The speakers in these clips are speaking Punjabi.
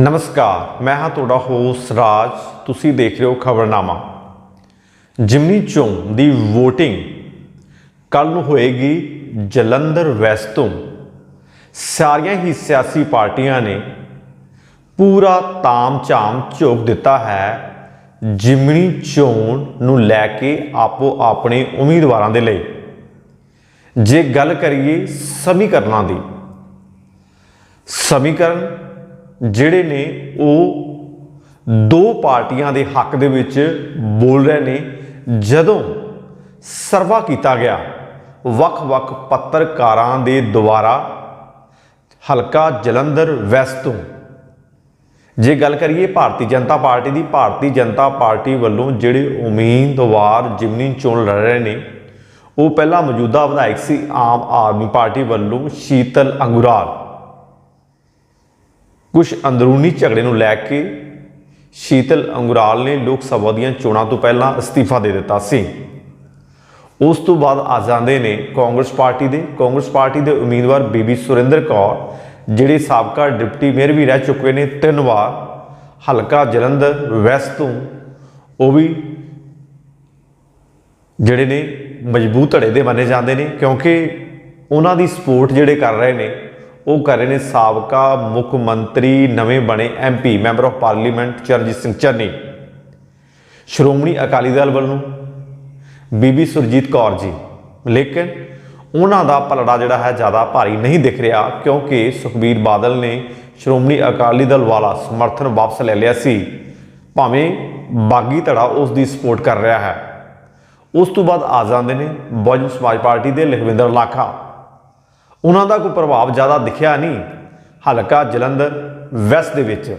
ਨਮਸਕਾਰ, ਮੈਂ ਹਾਂ ਤੁਹਾਡਾ ਹੋਸਟ ਰਾਜ। ਤੁਸੀਂ ਦੇਖ ਰਹੇ ਹੋ ਖਬਰਨਾਮਾ। ਜਿਮਨੀ ਚੋਣ ਦੀ VOTING ਕੱਲ ਨੂੰ ਹੋਏਗੀ ਜਲੰਧਰ ਵੈਸਟ ਤੋਂ। ਸਾਰੀਆਂ ਹੀ ਸਿਆਸੀ ਪਾਰਟੀਆਂ ਨੇ ਪੂਰਾ ਤਾਮ-ਝਾਮ ਝੋਕ ਦਿੱਤਾ ਹੈ। ਜਿਮਨੀ ਚੋਣ ਨੂੰ ਲੈ ਕੇ ਆਪੋ ਆਪਣੇ ਉਮੀਦਵਾਰਾਂ ਦੇ ਲਈ। ਜੇ ਗੱਲ ਕਰੀਏ ਸਮੀਕਰਨਾਂ ਦੀ, ਸਮੀਕਰਨ ਜਿਹੜੇ ਨੇ ਉਹ ਦੋ ਪਾਰਟੀਆਂ ਦੇ ਹੱਕ ਦੇ ਵਿੱਚ ਬੋਲ ਰਹੇ ਨੇ। ਜਦੋਂ ਸਰਵਾ ਕੀਤਾ ਗਿਆ, ਵੱਖ-ਵੱਖ ਪੱਤਰਕਾਰਾਂ ਦੇ ਦੁਆਰਾ ਹਲਕਾ ਜਲੰਧਰ ਵੈਸਟ ਤੋਂ, ਜੇ ਗੱਲ ਕਰੀਏ ਭਾਰਤੀ ਜਨਤਾ ਪਾਰਟੀ ਦੀ, ਭਾਰਤੀ ਜਨਤਾ ਪਾਰਟੀ ਵੱਲੋਂ ਜਿਹੜੇ ਉਮੀਦਵਾਰ ਜਿਮਨੀ ਚੋਣ ਲੜ ਰਹੇ ਨੇ, ਉਹ ਪਹਿਲਾਂ ਮੌਜੂਦਾ ਵਿਧਾਇਕ ਸੀ ਆਮ ਆਦਮੀ ਪਾਰਟੀ ਵੱਲੋਂ ਸ਼ੀਤਲ ਅੰਗੁਰਾਲ। ਕੁਝ ਅੰਦਰੂਨੀ ਝਗੜੇ ਨੂੰ ਲੈ ਕੇ ਸ਼ੀਤਲ ਅੰਗੁਰਾਲ ਨੇ ਲੋਕ ਸਭਾ ਦੀਆਂ ਚੋਣਾਂ ਤੋਂ ਪਹਿਲਾਂ ਅਸਤੀਫਾ ਦੇ ਦਿੱਤਾ ਸੀ। ਉਸ ਤੋਂ ਬਾਅਦ ਆ ਜਾਂਦੇ ਨੇ ਕਾਂਗਰਸ ਪਾਰਟੀ ਦੇ। ਕਾਂਗਰਸ ਪਾਰਟੀ ਦੇ ਉਮੀਦਵਾਰ ਬੀਬੀ ਸੁਰਿੰਦਰ ਕੌਰ, ਜਿਹੜੇ ਸਾਬਕਾ ਡਿਪਟੀ ਮੇਅਰ ਵੀ ਰਹਿ ਚੁੱਕੇ ਨੇ। ਤਿੰਨ ਵਾਰ ਹਲਕਾ ਜਲੰਧਰ ਵੈਸਟ ਤੋਂ ਉਹ ਵੀ ਜਿਹੜੇ ਨੇ ਮਜ਼ਬੂਤ ਧੜੇ ਦੇ ਮੰਨੇ ਜਾਂਦੇ ਨੇ, ਕਿਉਂਕਿ ਉਹਨਾਂ ਦੀ ਸਪੋਰਟ ਜਿਹੜੇ ਕਰ ਰਹੇ ਨੇ ਉਹ ਕਰ ਰਹੇ ਨੇ ਸਾਬਕਾ ਮੁੱਖ ਮੰਤਰੀ, ਨਵੇਂ ਬਣੇ MP member of parliament Charanjit Singh Channi. Shiromani Akali Dal ਵੱਲੋਂ ਬੀਬੀ ਸੁਰਜੀਤ ਕੌਰ ਜੀ। ਲੇਕਿਨ ਉਹਨਾਂ ਦਾ ਪਲੜਾ ਜਿਹੜਾ ਹੈ ਜ਼ਿਆਦਾ ਭਾਰੀ ਨਹੀਂ ਦਿਖ ਰਿਹਾ ਕਿਉਂਕਿ ਸੁਖਬੀਰ ਬਾਦਲ ਨੇ ਸ਼੍ਰੋਮਣੀ ਅਕਾਲੀ ਦਲ ਵਾਲਾ ਸਮਰਥਨ ਵਾਪਸ ਲੈ ਲਿਆ ਸੀ। ਭਾਵੇਂ ਬਾਗੀ ਧੜਾ ਉਸ ਦੀ ਸਪੋਰਟ ਕਰ ਰਿਹਾ ਹੈ। ਉਸ ਤੋਂ ਬਾਅਦ ਆ ਜਾਂਦੇ ਨੇ ਬਹੁਜਨ ਸਮਾਜ ਪਾਰਟੀ ਦੇ ਲਖਵਿੰਦਰ ਲਾਖਾ। ਉਹਨਾਂ ਦਾ ਕੋਈ ਪ੍ਰਭਾਵ ਜ਼ਿਆਦਾ ਦਿਖਿਆ ਨਹੀਂ। ਹਲਕਾ ਜਲੰਧਰ ਵੈਸਟ ਦੇ ਵਿੱਚ।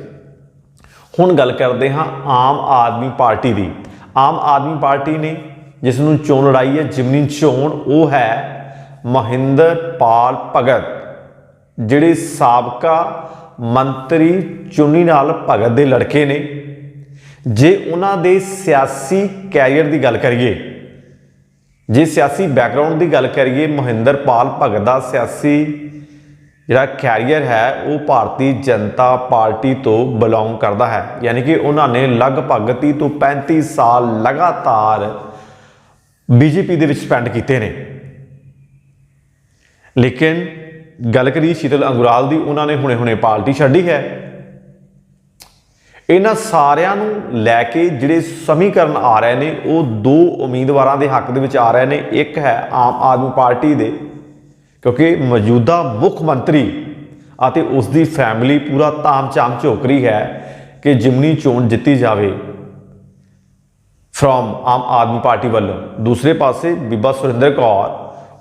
ਹੁਣ ਗੱਲ ਕਰਦੇ ਹਾਂ ਆਮ ਆਦਮੀ ਪਾਰਟੀ ਦੀ। ਆਮ ਆਦਮੀ ਪਾਰਟੀ ਨੇ ਜਿਸ ਨੂੰ ਚੋਣ ਲੜਾਈ ਹੈ, ਜਿਮਨੀ ਚੋਣ, ਉਹ ਹੈ ਮਹਿੰਦਰ ਪਾਲ ਭਗਤ, ਜਿਹੜੇ ਸਾਬਕਾ ਮੰਤਰੀ ਚੁੰਨੀ ਨਾਲ ਭਗਤ ਦੇ ਲੜਕੇ ਨੇ। ਜੇ ਉਹਨਾਂ ਦੇ ਸਿਆਸੀ ਕੈਰੀਅਰ ਦੀ ਗੱਲ ਕਰੀਏ ਜੇ ਸਿਆਸੀ ਬੈਕਗ੍ਰਾਉਂਡ ਦੀ ਗੱਲ ਕਰੀਏ ਮਹਿੰਦਰ ਪਾਲ ਭਗਤ ਦਾ ਸਿਆਸੀ ਜਿਹੜਾ ਕੈਰੀਅਰ ਹੈ, ਉਹ ਭਾਰਤੀ ਜਨਤਾ ਪਾਰਟੀ ਤੋਂ ਬਿਲੋਂਗ ਕਰਦਾ ਹੈ। ਯਾਨੀ ਕਿ ਉਹਨਾਂ ਨੇ ਲਗਭਗ 30 ਤੋਂ 35 ਸਾਲ ਲਗਾਤਾਰ ਬੀਜੇਪੀ ਦੇ ਵਿੱਚ ਸਪੈਂਡ ਕੀਤੇ ਨੇ। ਲੇਕਿਨ ਗੱਲ ਕਰੀਏ ਸ਼ੀਤਲ ਅੰਗੁਰਾਲ ਦੀ, ਉਹਨਾਂ ਨੇ ਹੁਣੇ-ਹੁਣੇ ਪਾਰਟੀ ਛੱਡੀ ਹੈ। ਇਹਨਾਂ ਸਾਰਿਆਂ ਨੂੰ ਲੈ ਕੇ ਜਿਹੜੇ ਸਮੀਕਰਨ ਆ ਰਹੇ ਨੇ, ਉਹ ਦੋ ਉਮੀਦਵਾਰਾਂ ਦੇ ਹੱਕ ਦੇ ਵਿੱਚ ਆ ਰਹੇ ਨੇ। ਇੱਕ ਹੈ ਆਮ ਆਦਮੀ ਪਾਰਟੀ ਦੇ, ਕਿਉਂਕਿ ਮੌਜੂਦਾ ਮੁੱਖ ਮੰਤਰੀ ਅਤੇ ਉਸ ਦੀ ਫੈਮਿਲੀ ਪੂਰਾ ਤਾਮ-ਝਾਮ ਝੋਕ ਰਹੀ ਹੈ ਕਿ ਜਿਮਨੀ ਚੋਣ ਜਿੱਤੀ ਜਾਵੇ ਫਰੋਮ ਆਮ ਆਦਮੀ ਪਾਰਟੀ ਵੱਲੋਂ। ਦੂਸਰੇ ਪਾਸੇ ਬੀਬਾ ਸੁਰਿੰਦਰ ਕੌਰ,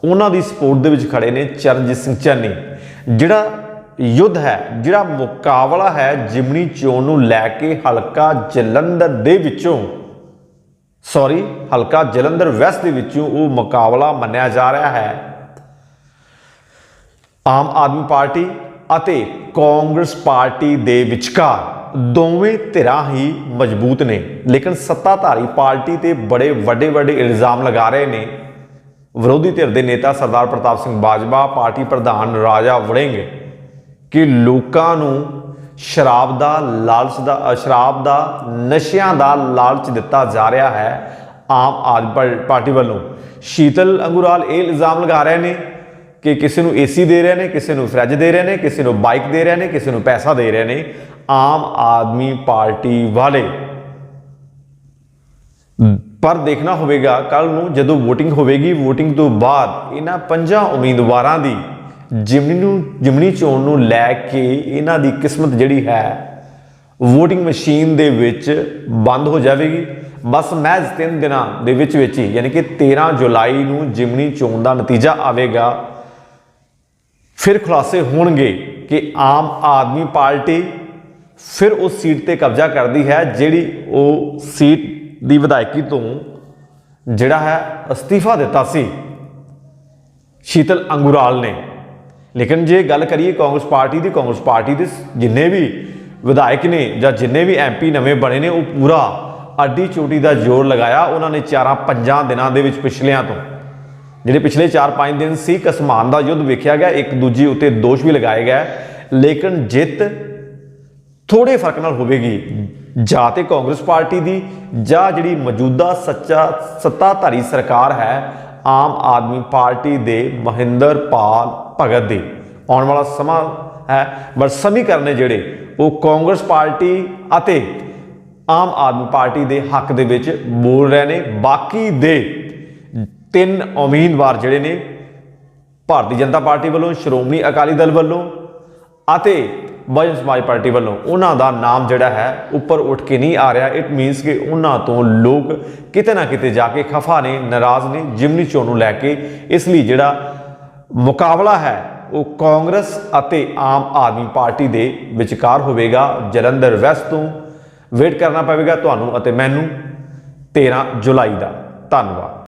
ਉਹਨਾਂ ਦੀ ਸਪੋਰਟ ਦੇ ਵਿੱਚ ਖੜੇ ਨੇ ਚਰਨਜੀਤ ਸਿੰਘ ਚੰਨੀ, ਜਿਹੜਾ ਯੁੱਧ ਹੈ, ਜਿਹੜਾ ਮੁਕਾਬਲਾ ਹੈ ਜਿਮਨੀ ਚੋਣ ਨੂੰ ਲੈ ਕੇ ਹਲਕਾ ਜਲੰਧਰ ਦੇ ਵਿੱਚੋਂ। ਸੌਰੀ ਹਲਕਾ ਜਲੰਧਰ ਵੈਸਟ ਦੇ ਵਿੱਚੋਂ ਉਹ ਮੁਕਾਬਲਾ ਮੰਨਿਆ ਜਾ ਰਿਹਾ ਹੈ। ਆਮ ਆਦਮੀ ਪਾਰਟੀ ਅਤੇ ਕਾਂਗਰਸ ਪਾਰਟੀ ਦੇ ਵਿਚਕਾਰ ਦੋਵੇਂ ਧਿਰਾਂ ਹੀ ਮਜ਼ਬੂਤ ਨੇ, ਲੇਕਿਨ ਸੱਤਾਧਾਰੀ ਪਾਰਟੀ ਤੇ ਬੜੇ ਵੱਡੇ ਵੱਡੇ ਇਲਜ਼ਾਮ ਲਗਾ ਰਹੇ ਨੇ। ਵਿਰੋਧੀ ਧਿਰ ਦੇ ਨੇਤਾ ਸਰਦਾਰ ਪ੍ਰਤਾਪ ਸਿੰਘ ਬਾਜਵਾ, ਪਾਰਟੀ ਪ੍ਰਧਾਨ ਰਾਜਾ ਵੜਿੰਗ ਕਿ ਲੋਕਾਂ ਨੂੰ ਸ਼ਰਾਬ ਦਾ ਲਾਲਚ ਦਾ, ਸ਼ਰਾਬ ਦਾ, ਨਸ਼ਿਆਂ ਦਾ ਲਾਲਚ ਦਿੱਤਾ ਜਾ ਰਿਹਾ ਹੈ ਆਮ ਆਦਮੀ ਪਾਰਟੀ ਵੱਲੋਂ। ਸ਼ੀਤਲ ਅੰਗੁਰਾਲ ਇਹ ਇਲਜ਼ਾਮ ਲਗਾ ਰਹੇ ਨੇ ਕਿ ਕਿਸੇ ਨੂੰ ਏਸੀ ਦੇ ਰਹੇ ਨੇ, ਕਿਸੇ ਨੂੰ ਫਰਿੱਜ ਦੇ ਰਹੇ ਨੇ, ਕਿਸੇ ਨੂੰ ਬਾਈਕ ਦੇ ਰਹੇ ਨੇ, ਕਿਸੇ ਨੂੰ ਪੈਸਾ ਦੇ ਰਹੇ ਨੇ। ਆਮ ਆਦਮੀ ਪਾਰਟੀ ਵਾਲੇ, ਪਰ ਦੇਖਣਾ ਹੋਵੇਗਾ ਕੱਲ ਨੂੰ ਜਦੋਂ VOTING ਹੋਵੇਗੀ VOTING ਤੋਂ ਬਾਅਦ ਇਹਨਾਂ ਪੰਜਾਂ ਉਮੀਦਵਾਰਾਂ ਦੀ ਜਿਮਨੀ ਨੂੰ, ਜਿਮਨੀ ਚੋਣ ਨੂੰ ਲੈ ਕੇ ਇਹਨਾਂ ਦੀ ਕਿਸਮਤ ਜਿਹੜੀ ਹੈ, VOTING ਮਸ਼ੀਨ ਦੇ ਵਿੱਚ ਬੰਦ ਹੋ ਜਾਵੇਗੀ। ਬਸ ਮਹਿਜ਼ 3 ਦਿਨਾਂ ਦੇ ਵਿੱਚ ਵਿੱਚ ਹੀ, ਯਾਨੀ ਕਿ 13 ਜੁਲਾਈ ਨੂੰ ਜਿਮਨੀ ਚੋਣ ਦਾ ਨਤੀਜਾ ਆਵੇਗਾ। ਫਿਰ ਖੁਲਾਸੇ ਹੋਣਗੇ ਕਿ ਆਮ ਆਦਮੀ ਪਾਰਟੀ ਫਿਰ ਉਸ ਸੀਟ ਤੇ ਕਬਜ਼ਾ ਕਰਦੀ ਹੈ, ਜਿਹੜੀ ਉਹ ਸੀਟ ਦੀ ਵਿਧਾਇਕੀ ਤੋਂ ਜਿਹੜਾ ਹੈ ਅਸਤੀਫਾ ਦਿੱਤਾ ਸੀ। ਸ਼ੀਤਲ ਅੰਗੁਰਾਲ ਨੇ। ਲੇਕਿਨ ਜੇ ਗੱਲ ਕਰੀਏ ਕਾਂਗਰਸ ਪਾਰਟੀ ਦੀ, ਕਾਂਗਰਸ ਪਾਰਟੀ ਦੇ ਜਿੰਨੇ ਵੀ ਵਿਧਾਇਕ ਨੇ ਜਾਂ ਜਿੰਨੇ ਵੀ ਐਮਪੀ ਨਵੇਂ ਬਣੇ ਨੇ, ਉਹ ਪੂਰਾ ਅੱਡੀ ਚੋਟੀ ਦਾ ਜ਼ੋਰ ਲਗਾਇਆ ਉਹਨਾਂ ਨੇ ਚਾਰਾਂ ਪੰਜਾਂ ਦਿਨਾਂ ਦੇ ਵਿੱਚ ਪਿਛਲਿਆਂ ਤੋਂ। ਜਿਹੜੇ ਪਿਛਲੇ 4-5 ਦਿਨ ਸੀ, ਕਸਮਾਨ ਦਾ ਯੁੱਧ ਵੇਖਿਆ ਗਿਆ, ਇੱਕ ਦੂਜੀ ਉੱਤੇ ਦੋਸ਼ ਵੀ ਲਗਾਏ ਗਏ। ਲੇਕਿਨ ਜਿੱਤ ਥੋੜੇ ਫ਼ਰਕ ਨਾਲ ਹੋਵੇਗੀ, ਜਾਂ ਤੇ ਕਾਂਗਰਸ ਪਾਰਟੀ ਦੀ, ਜਾਂ ਜਿਹੜੀ ਮੌਜੂਦਾ ਸੱਚਾ ਸੱਤਾਧਾਰੀ ਸਰਕਾਰ ਹੈ, ਆਮ ਆਦਮੀ ਪਾਰਟੀ ਦੇ ਮਹਿੰਦਰ ਪਾਲ ਭਗਤ ਦੀ। ਆਉਣ ਵਾਲਾ ਸਮਾਂ ਹੈ, ਪਰ ਸਮੀਕਰਨ ਨੇ ਜਿਹੜੇ, ਉਹ ਕਾਂਗਰਸ ਪਾਰਟੀ ਅਤੇ ਆਮ ਆਦਮੀ ਪਾਰਟੀ ਦੇ ਹੱਕ ਦੇ ਵਿੱਚ ਬੋਲ ਰਹੇ ਨੇ। ਬਾਕੀ ਦੇ ਤਿੰਨ ਉਮੀਦਵਾਰ ਜਿਹੜੇ ਨੇ, ਭਾਰਤੀ ਜਨਤਾ ਪਾਰਟੀ ਵੱਲੋਂ, ਸ਼੍ਰੋਮਣੀ ਅਕਾਲੀ ਦਲ ਵੱਲੋਂ ਅਤੇ ਬਹੁਜਨ ਸਮਾਜ ਪਾਰਟੀ ਵੱਲੋਂ, ਉਹਨਾਂ ਦਾ ਨਾਮ ਜਿਹੜਾ ਹੈ, ਉੱਪਰ ਉੱਠ ਕੇ ਨਹੀਂ ਆ ਰਿਹਾ। ਇਟ ਮੀਨਸ ਕਿ ਉਹਨਾਂ ਤੋਂ ਲੋਕ ਕਿਤੇ ਨਾ ਕਿਤੇ ਜਾ ਕੇ ਖਫਾ ਨੇ, ਨਾਰਾਜ਼ ਨੇ, ਜਿਮਨੀ ਚੋਣ ਨੂੰ ਲੈ ਕੇ। ਇਸ ਲਈ ਜਿਹੜਾ ਮੁਕਾਬਲਾ ਹੈ, ਉਹ ਕਾਂਗਰਸ ਅਤੇ ਆਮ ਆਦਮੀ ਪਾਰਟੀ ਦੇ ਵਿਚਕਾਰ ਹੋਵੇਗਾ। ਜਲੰਧਰ ਵੈਸਟ ਤੋਂ ਵੇਟ ਕਰਨਾ ਪਵੇਗਾ ਤੁਹਾਨੂੰ ਅਤੇ ਮੈਨੂੰ। 13 ਜੁਲਾਈ ਦਾ। ਧੰਨਵਾਦ।